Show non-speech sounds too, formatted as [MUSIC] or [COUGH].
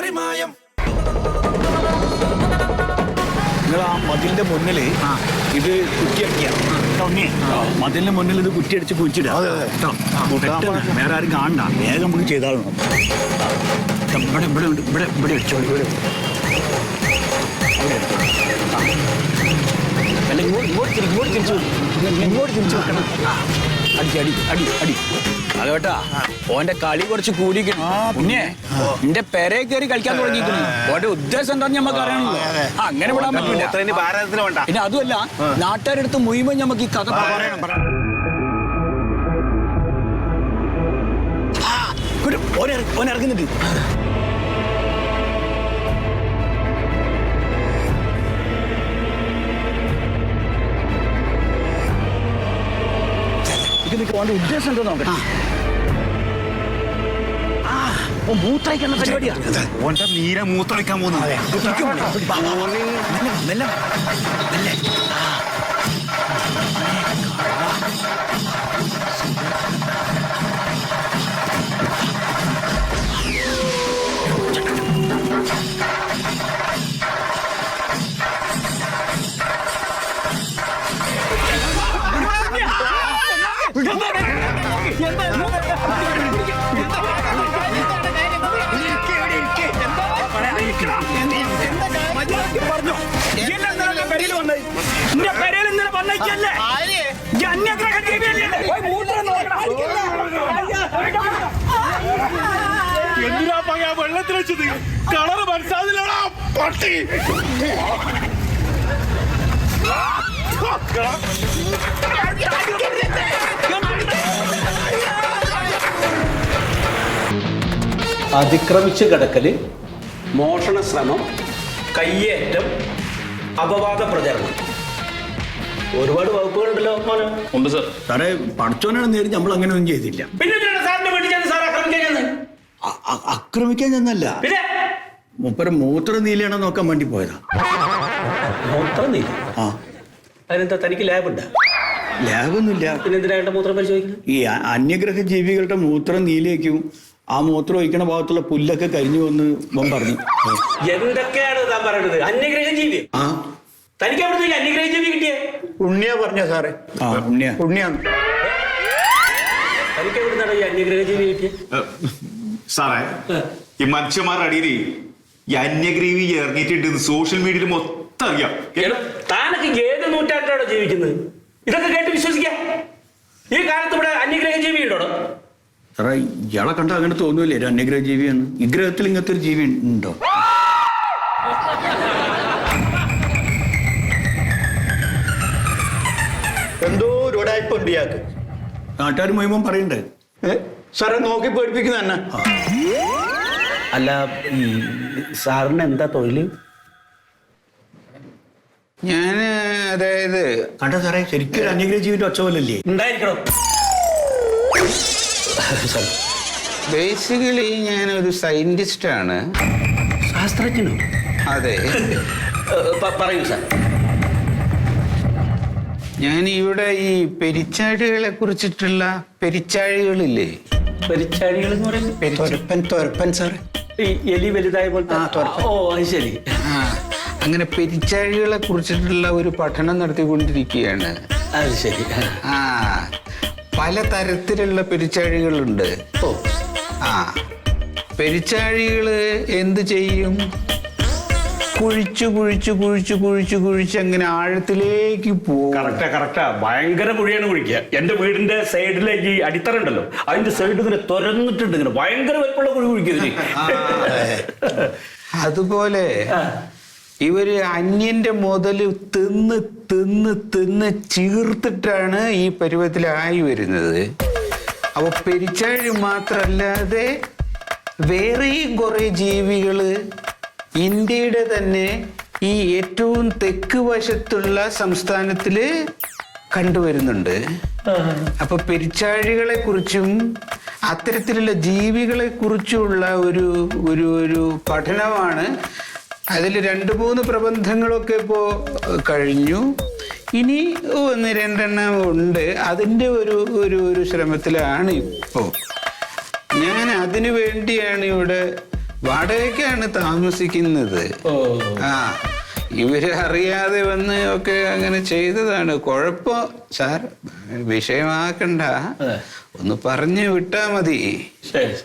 മറിമായം. നിങ്ങൾ ആ മതിലിന്റെ മുന്നിൽ ഇത് കുറ്റിയടിക്കുക മതിലിന്റെ മുന്നിൽ ഇത് കുറ്റിയടിച്ച് കുഴിച്ചിടുക. വേറെ ആരും കാണണ്ട. വേഗം പോയി ചെയ്താലും ഇവിടെ ഇവിടെ. ഇവിടെ ഇവിടെ അടിച്ചോ. ഇവിടെ. അല്ല ഇങ്ങോട്ട് ഇങ്ങോട്ട് ഇങ്ങോട്ട് തിരിച്ചു ഇങ്ങോട്ട് തിരിച്ചു വെക്കണം അടി അടി അടി അടി. അതേട്ടാ ഓന്റെ കളി കുറച്ച് കൂടിക്കണം പിന്നെ? നിന്റെ പെരെ കയറി കളിക്കാൻ തുടങ്ങിയിരിക്കുന്നു. ഓന്റെ ഉദ്ദേശം എന്താണെന്ന് നമുക്ക് അറിയണല്ലോ. അങ്ങനെ വിടാൻ പറ്റില്ല ഭാരതത്തിൽ വേണ്ട. പിന്നെ അതുമല്ല നാട്ടുകാരെടുത്ത് മുഴുവൻ നമുക്ക് ഈ കഥ പറയണം. ഓൻ നിൽക്ക് ഓന്റെ ഉദ്ദേശം എന്താ നോക്കട്ടെ മൂത്രയ്ക്കുന്ന പരിപാടിയാണ് ഓന്റെ നീര മൂത്രമൊഴിക്കാൻ പോകുന്നു മെല്ലെ, മെല്ലെ, മെല്ലെ. എന്തിനാ പക വെള്ളത്തിൽ വെച്ചത്? കളറ് മനസ്സിലാവില്ലടാ പട്ടി. അതിക്രമിച്ച് കിടക്കൽ മോഷണ ശ്രമം കയ്യേറ്റം അപവാദ പ്രചരണം. ഒരുപാട് വകുപ്പുകളുണ്ടല്ലോ മോനെ. ഉണ്ട് സർ. സാറേ പഠിച്ചോനാണ് നേരി നമ്മൾ അങ്ങനെ ഒന്നും ചെയ്തില്ല. പിന്നെ എന്തിനാണ് സാറിന്റെ വീട്ടിൽ ചെന്ന് സാർ ആക്രമിക്കാൻ ചെന്ന്? ചെന്നല്ല. പിന്നെ? മൂപ്പര് മൂത്ര നീലയാണോ നോക്കാൻ വേണ്ടി പോയതാ. മൂത്രം നീ ആ. അതിനെന്താ തനിക്ക് ലാബ് ഉണ്ട്? ലാഭൊന്നുമില്ല പിന്നെ എന്തിനാ മൂത്രം പരിശോധിക്കുന്നത്? ഈ അ- അന്യഗ്രഹ ജീവികളുടെ മൂത്രം നീലയ്ക്കും ആ മൂത്രം ഒഴിക്കണ ഭാഗത്തുള്ള പുല്ലൊക്കെ കരിഞ്ഞു വന്ന് ഇവൻ പറഞ്ഞു. എന്തൊക്കെയാണ് താൻ പറയുന്നത് അന്യഗ്രഹ ജീവി. ആ. തനിക്ക് എവിടെ നിന്ന് അന്യഗ്രഹ ജീവി കിട്ടിയേ? ഉണ്ണിയാ പറഞ്ഞ സാറേ. ആ ഉണ്ണിയ. ഉണ്ണിയാണ്. തനിക്ക് എവിടെ നിന്നാണ് ഈ അന്യഗ്രഹ ജീവി കിട്ടിയേ? സാറേ ഈ മനുഷ്യന്മാരുടെ അടിയിൽ ഈ അന്യഗ്രീവി ഇറങ്ങിയിട്ടുണ്ട് സോഷ്യൽ മീഡിയയിൽ മൊത്തം അറിയാം. താനൊക്കെ ഏത് നൂറ്റാണ്ടിലാണ് ജീവിക്കുന്നത്? ഇതൊക്കെ കേട്ട് വിശ്വസിക്കാം. ഈ കാലത്ത് ഇവിടെ അന്യഗ്രഹ ജീവി ഉണ്ടോ സാറേ ഇയാളെ കണ്ട അങ്ങനെ തോന്നൂലേ ഒരു അന്യഗ്രഹ ജീവിയാണ് ഈ ഗ്രഹത്തിൽ ഇങ്ങനത്തെ ഒരു ജീവി ഉണ്ടോ? എന്തോ ഒരു ഇയാൾക്ക്. നാട്ടുകാർ മുഴുവൻ പറയണ്ടേ? സാറെ നോക്കി പേടിപ്പിക്കുന്ന തന്നെ. അല്ല സാറിന് എന്താ തൊഴിൽ? ഞാൻ അതായത് കണ്ട സാറേ ശരിക്കും ഒരു അന്യഗ്രഹ ജീവിന്റെ ഒച്ച പോലല്ലേ? ഉണ്ടായിരിക്കണം. ബേസിക്കലി ഞാനൊരു സയന്റിസ്റ്റാണ് ശാസ്ത്രജ്ഞനോ? അതെ. [LAUGHS] പറയൂ സാർ ഞാൻ ഇവിടെ ഈ പെരിച്ചാഴികളെ കുറിച്ചിട്ടുള്ള പെരിച്ചാഴികളില്ലേ? പരിച്ചാഴികൾ എന്ന് പറയുന്നത് എലി വലുതായ പോലത്തെ. ഓ അത് ശരി. അങ്ങനെ പെരിച്ചാഴികളെ കുറിച്ചിട്ടുള്ള ഒരു പഠനം നടത്തിക്കൊണ്ടിരിക്കുകയാണ്. അത് ശരി. ആ പല തരത്തിലുള്ള പെരിച്ചാഴികളുണ്ട്. ഓ. ആ. പെരിച്ചാഴികൾ എന്ത് ചെയ്യും? കുഴിച്ചു കുഴിച്ചു കുഴിച്ചു കുഴിച്ചു കുഴിച്ച് അങ്ങനെ ആഴത്തിലേക്ക് പോകും. കറക്റ്റാ കറക്റ്റാ. ഭയങ്കര കുഴിയാണ് കുഴിക്കുക. എന്റെ വീടിന്റെ സൈഡിലേക്ക് അടിത്തറ ഉണ്ടല്ലോ. അതിന്റെ സൈഡ് ഇങ്ങനെ തുരന്നിട്ടുണ്ട് ഇങ്ങനെ. ഭയങ്കര വലിപ്പമുള്ള കുഴി കുഴിക്കുന്നത് [LAUGHS] അതുപോലെ ഇവർ അന്യന്റെ മുതൽ തിന്ന് തിന്ന് തിന്ന് ചീർത്തിട്ടാണ് ഈ പരുവത്തിലായി വരുന്നത്. അപ്പോൾ പെരിച്ചാഴി മാത്രല്ലാതെ വേറെയും കുറെ ജീവികൾ ഇന്ത്യയുടെ തന്നെ ഈ ഏറ്റവും തെക്ക് വശത്തുള്ള സംസ്ഥാനത്തിൽ കണ്ടുവരുന്നുണ്ട്. അപ്പൊ പെരിച്ചാഴികളെ കുറിച്ചും അത്തരത്തിലുള്ള ജീവികളെ കുറിച്ചുള്ള ഒരു ഒരു ഒരു പഠനമാണ് അതിൽ രണ്ട് മൂന്ന് പ്രബന്ധങ്ങളൊക്കെ ഇപ്പോൾ കഴിഞ്ഞു. ഇനി ഒന്ന് രണ്ടെണ്ണം ഉണ്ട്. അതിന്റെ ഒരു ഒരു ഒരു ശ്രമത്തിലാണ് ഇപ്പോൾ ഞാൻ അതിനു വേണ്ടിയാണ് ഇവിടെ വാടകയ്ക്കാണ് താമസിക്കുന്നത്. ആ ഇവർ അറിയാതെ വന്ന് ഒക്കെ അങ്ങനെ ചെയ്തതാണ്. കുഴപ്പം സാർ വിഷയമാക്കണ്ട. ഒന്ന് പറഞ്ഞു വിട്ടാ മതി. ശരി